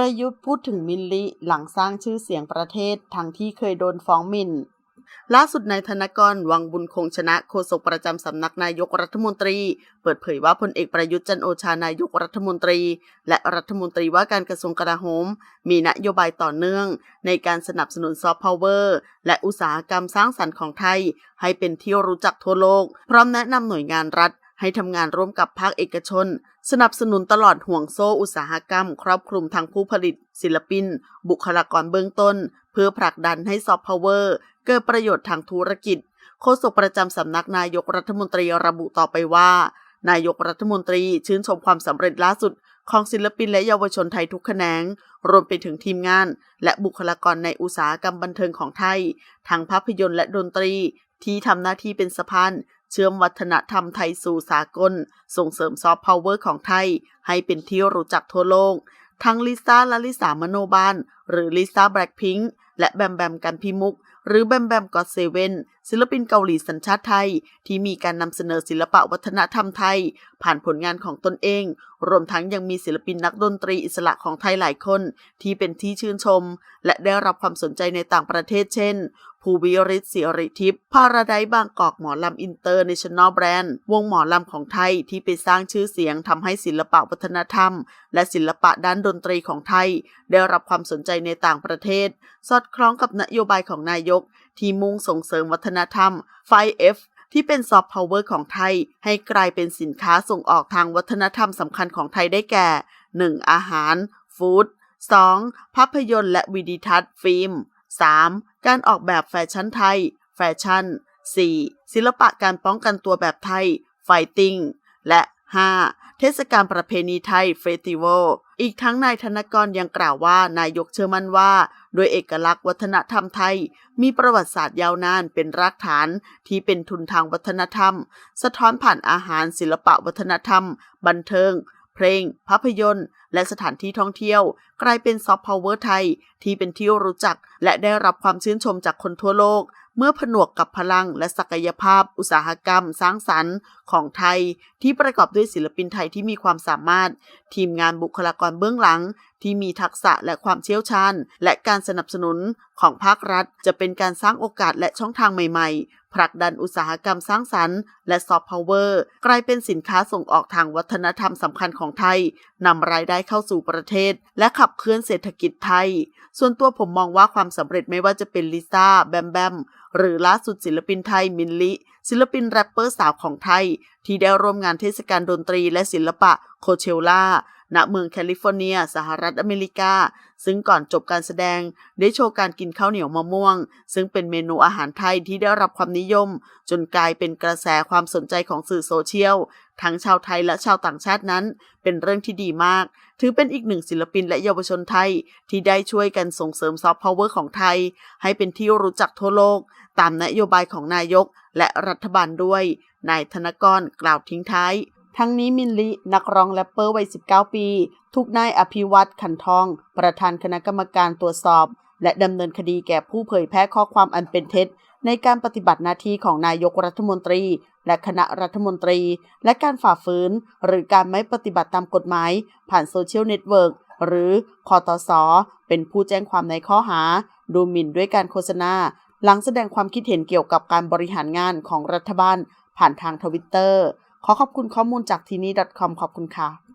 ประยุทธ์พูดถึงมิลลิหลังสร้างชื่อเสียงประเทศทั้งที่เคยโดนฟ้องหมิ่นล่าสุดนายธนกรวังบุญคงชนะโฆษกประจำสำนักนายกรัฐมนตรี เปิดเผยว่าพลเอกประยุทธ์จันโอชานายกรัฐมนตรี และรัฐมนตรีว่าการกระทรวงกลาโหม มีนโยบายต่อเนื่อง ในการสนับสนุนซอฟต์พาวเวอร์และอุตสาหกรรมสร้างสรรค์ของไทย ให้เป็นที่รู้จักทั่วโลก พร้อมแนะนำหน่วยงานรัฐ ให้ทำงานร่วมกับภาคเอกชน สนับสนุนตลอดห่วงโซ่อุตสาหกรรม ครอบคลุมทั้งผู้ผลิต ศิลปิน บุคลากรเบื้องต้น เพื่อผลักดันให้ซอฟต์พาวเวอร์เกิดประโยชน์ทางธุรกิจ โฆษกประจำสำนักนายกรัฐมนตรีระบุต่อไปว่า นายกรัฐมนตรีชื่นชมความสำเร็จล่าสุด ของศิลปินและเยาวชนไทยทุกแขนง รวมไปถึงทีมงาน และบุคลากรในอุตสาหกรรมบันเทิงของไทย ทั้งภาพยนตร์และดนตรีที่ทำหน้าที่เป็นสะพาน เชื่อมวัฒนธรรมไทยสู่สากล ส่งเสริมซอฟต์พาวเวอร์ของไทย ให้เป็นที่รู้จักทั่วโลก ทั้งลิซ่าและลิสามโนบานหรือลิซ่าแบล็คพิงค์และแบมแบมกันพิมุก หรือแบมแบมก็อดเซเว่นศิลปินเกาหลีสัญชาติไทย ที่มีการนำเสนอศิลปะวัฒนธรรมไทย ผ่านผลงานของตนเอง รวมทั้งยังมีศิลปินนักดนตรีอิสระของไทยหลายคน ที่เป็นที่ชื่นชม และได้รับความสนใจในต่างประเทศเช่นภูวิริศศิริทิพย์พาราไดบางกอกหมอลำอินเตอร์เนชั่นแนลแบรนด์วงหมอลำของไทยที่ไปสร้างชื่อเสียงทำให้ศิลปะวัฒนธรรม และศิลปะด้านดนตรีของไทย ได้รับความสนใจในต่างประเทศ สอดคล้องกับนโยบายของนายกที่มุ่งส่งเสริมวัฒนธรรม 5F ที่เป็นซอฟต์พาวเวอร์ของไทย ให้กลายเป็นสินค้าส่งออกทางวัฒนธรรมสำคัญของไทยได้แก่ 1. อาหาร ฟู้ด 2. ภาพยนตร์และวิดีทัศน์ฟิล์ม 3. การออกแบบแฟชั่นไทย แฟชั่น 4. ศิลปะการป้องกันตัวแบบไทย ไฟติ้ง และ 5. เทศกาลประเพณีไทยเฟสติวัล อีกทั้งนายธนกรยังกล่าวว่านายกเชื่อมั่นว่า โดยเอกลักษณ์วัฒนธรรมไทย มีประวัติศาสตร์ยาวนานเป็นรากฐานที่เป็นทุนทางวัฒนธรรม สะท้อนผ่านอาหารศิลปะวัฒนธรรม บันเทิง เพลง ภาพยนตร์ และสถานที่ท่องเที่ยว กลายเป็นซอฟต์พาวเวอร์ไทย ที่เป็นที่รู้จักและได้รับความชื่นชมจากคนทั่วโลก เมื่อผนวกกับพลังและศักยภาพ อุตสาหกรรม สร้างสรรค์ของไทย ที่ประกอบด้วยศิลปินไทยที่มีความสามารถ ทีมงานบุคลากรเบื้องหลัง ที่มีทักษะและความเชี่ยวชาญ และการสนับสนุนของภาครัฐ จะเป็นการสร้างโอกาสและช่องทางใหม่ ๆ ผลักดันอุตสาหกรรมสร้างสรรค์ และซอฟต์พาวเวอร์กลายเป็นสินค้าส่งออกทางวัฒนธรรมสำคัญของไทยนำรายได้เข้าสู่ประเทศ และขับเคลื่อนเศรษฐกิจไทย ส่วนตัวผมมองว่าความสำเร็จไม่ว่าจะเป็นลิซ่า แบมแบม หรือล่าสุดศิลปินไทยมินลิ ศิลปินแรปเปอร์สาวของไทย ที่ได้ร่วมงานเทศกาลดนตรีและศิลปะโคเชล่าณเมืองแคลิฟอร์เนีย สหรัฐอเมริกา ซึ่งก่อนจบการแสดง ได้โชว์การกินข้าวเหนียวมะม่วง ซึ่งเป็นเมนูอาหารไทยที่ได้รับความนิยม จนกลายเป็นกระแสความสนใจของสื่อโซเชียล ทั้งชาวไทยและชาวต่างชาตินั้น เป็นเรื่องที่ดีมาก ถือเป็นอีกหนึ่งศิลปินและเยาวชนไทย ที่ได้ช่วยกันส่งเสริมซอฟต์พาวเวอร์ของไทย ให้เป็นที่รู้จักทั่วโลก ตามนโยบายของนายกและรัฐบาลด้วย นายธนกรกล่าวทิ้งท้าย ทั้งนี้มินลิ นักร้องแรปเปอร์วัย 19 ปี ถูกนายอภิวัตขันทอง ประธานคณะกรรมการตรวจสอบ และดำเนินคดีแก่ผู้เผยแพร่ข้อความอันเป็นเท็จ ในการปฏิบัติหน้าที่ของนายกรัฐมนตรี และคณะรัฐมนตรี และการฝ่าฝืน หรือการไม่ปฏิบัติตามกฎหมาย ผ่านโซเชียลเน็ตเวิร์กหรือคอตสเป็นผู้แจ้งความในข้อหา ดูหมิ่นด้วยการโฆษณา หลังแสดงความคิดเห็นเกี่ยวกับการบริหารงานของรัฐบาล ผ่านทางทวิตเตอร์ขอขอบคุณข้อมูลจากทีนี้ .com ขอบคุณค่ะ